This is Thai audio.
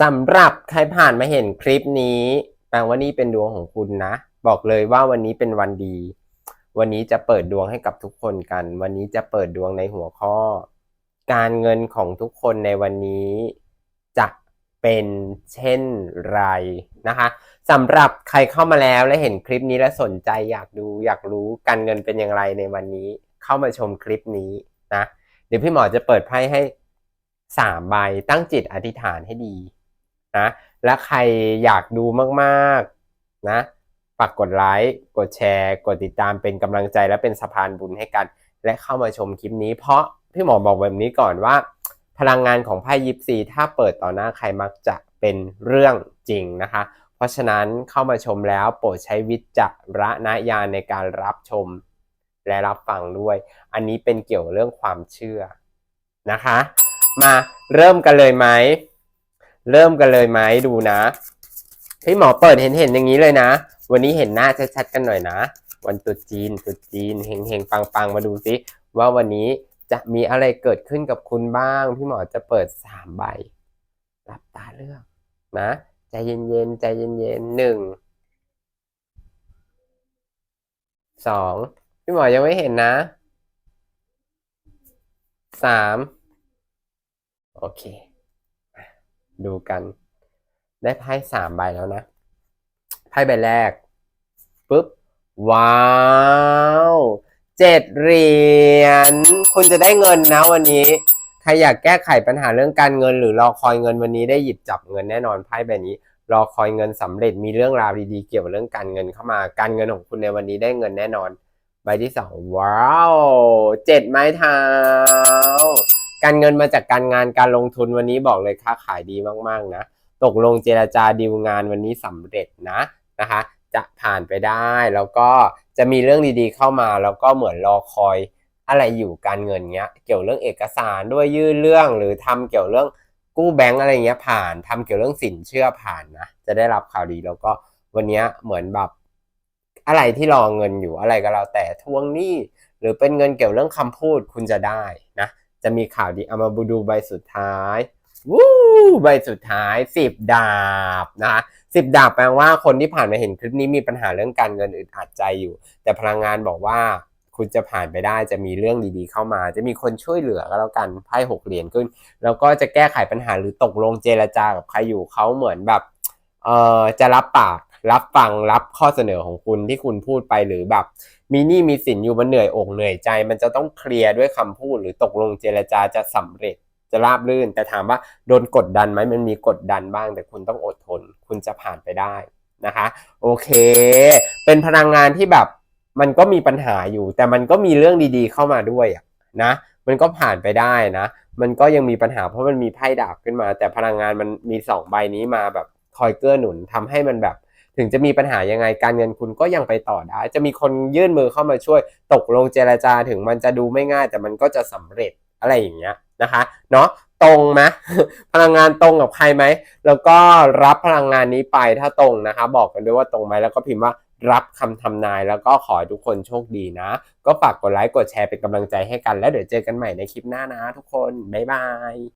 สำหรับใครผ่านมาเห็นคลิปนี้ แปลว่านี่เป็นดวงของคุณนะ บอกเลยว่าวันนี้เป็นวันดี วันนี้จะเปิดดวงให้กับทุกคนกัน วันนี้จะเปิดดวงในหัวข้อ การเงินของทุกคนในวันนี้จะเป็นเช่นไรนะคะสำหรับใครเข้ามาแล้วและเห็นคลิปนี้และสนใจอยากดูอยากรู้การเงินเป็นอย่างไรในวันนี้ เข้ามาชมคลิปนี้นะเดี๋ยวพี่หมอจะเปิดไพ่ให้สามใบตั้งจิตอธิษฐานให้ดี นะ และใครอยากดูมากๆนะฝากกดไลค์กดแชร์ กดติดตามเป็นกำลังใจและเป็นสะพานบุญให้กัน และเข้ามาชมคลิปนี้ เพราะพี่หมอบอกแบบนี้ก่อนว่า พลังงานของไพ่ยิปซีถ้าเปิดต่อหน้าใครมักจะเป็นเรื่องจริงนะคะ เพราะฉะนั้นเข้ามาชมแล้วโปรดใช้วิจารณญาณในการรับชมและรับฟังด้วย อันนี้เป็นเกี่ยวกับเรื่องความเชื่อนะคะ มาเริ่มกันเลยไหม เริ่มกันเลยไหมดูนะพี่หมอเปิดเห็นเห็นอย่างนี้เลยนะ วันนี้เห็นหน้าชัดๆกันหน่อยนะ วันตรุษจีนตรุษจีนเฮงเฮงปังปังมาดูซิว่าวันนี้จะมีอะไรเกิดขึ้นกับคุณบ้าง พี่หมอจะเปิดสามใบรับตาเลือกนะใจเย็นๆใจเย็นๆหนึ่งสองพี่หมอยังไม่เห็นนะสามโอเค ดูกัน ได้ไพ่สามใบแล้วนะไพ่ใบแรกปุ๊บ ว้าวเจ็ดเหรียญคุณจะได้เงินนะวันนี้ ใครอยากแก้ไขปัญหาเรื่องการเงิน หรือรอคอยเงินวันนี้ได้หยิบจับเงินแน่นอนไพ่ใบนี้ รอคอยเงินสำเร็จมีเรื่องราวดีๆเกี่ยวกับเรื่องการเงินเข้ามาการเงินของคุณในวันนี้ได้เงินแน่นอน ใบที่สองว้าวเจ็ดไม้เท้า การเงินมาจากการงานการลงทุนวันนี้บอกเลยค้าขายดีมากๆนะตกลงเจรจาดีลงานวันนี้สำเร็จนะนะคะ จะผ่านไปได้แล้วก็จะมีเรื่องดีๆเข้ามาแล้วก็เหมือนรอคอยอะไรอยู่การเงินเงี้ย เกี่ยวเรื่องเอกสารด้วยยื่นเรื่องหรือทำเกี่ยวเรื่องกู้แบงก์อะไรเงี้ยผ่านทำเกี่ยวเรื่องสินเชื่อผ่านนะจะได้รับข่าวดีแล้วก็วันนี้เหมือนแบบอะไรที่รอเงินอยู่อะไรก็แล้วแต่ทวงหนี้หรือเป็นเงินเกี่ยวเรื่องคำพูดคุณจะได้นะ จะมีข่าวดีเอามาดูใบสุดท้ายวู้ใบสุดท้ายสิบดาบนะคะสิบดาบแปลว่าคนที่ผ่านมาเห็นคลิปนี้มีปัญหาเรื่องการเงินอึดอัดใจอยู่ แต่พลังงานบอกว่าคุณจะผ่านไปได้จะมีเรื่องดีๆเข้ามา จะมีคนช่วยเหลือก็แล้วกันไพ่หกเหรียญขึ้น แล้วก็จะแก้ไขปัญหาหรือตกลงเจรจากับใครอยู่เขาเหมือนแบบเออจะรับปาก รับฟังรับข้อเสนอของคุณที่คุณพูดไปหรือแบบ มีหนี้มีสินอยู่มันเหนื่อยอกเหนื่อยใจ มันจะต้องเคลียร์ด้วยคำพูด หรือตกลงเจรจาจะสำเร็จจะราบรื่น แต่ถามว่าโดนกดดันไหมมันมีกดดันบ้าง แต่คุณต้องอดทน คุณจะผ่านไปได้นะคะ โอเค เป็นพลังงานที่แบบมันก็มีปัญหาอยู่ แต่มันก็มีเรื่องดีๆเข้ามาด้วยนะ มันก็ผ่านไปได้นะ มันก็ยังมีปัญหาเพราะมันมีไพ่ดาบขึ้นมา แต่พลังงานมันมีสองใบนี้มาแบบคอยเกื้อหนุนทำให้มันแบบ ถึงจะมีปัญหายังไงการเงินคุณก็ยังไปต่อได้ จะมีคนยื่นมือเข้ามาช่วยตกลงเจรจาถึงมันจะดูไม่ง่าย แต่มันก็จะสำเร็จอะไรอย่างเงี้ยนะคะเนาะตรงไหมพลังงานตรงกับใครไหมแล้วก็รับพลังงานนี้ไปถ้าตรงนะคะ บอกกันด้วยว่าตรงไหมแล้วก็พิมพ์ว่ารับคำทำนายแล้วก็ขอให้ทุกคนโชคดีนะ ก็ฝากกดไลค์กดแชร์เป็นกำลังใจให้กันแล้วเดี๋ยวเจอกันใหม่ในคลิปหน้านะทุกคน บ๊ายบาย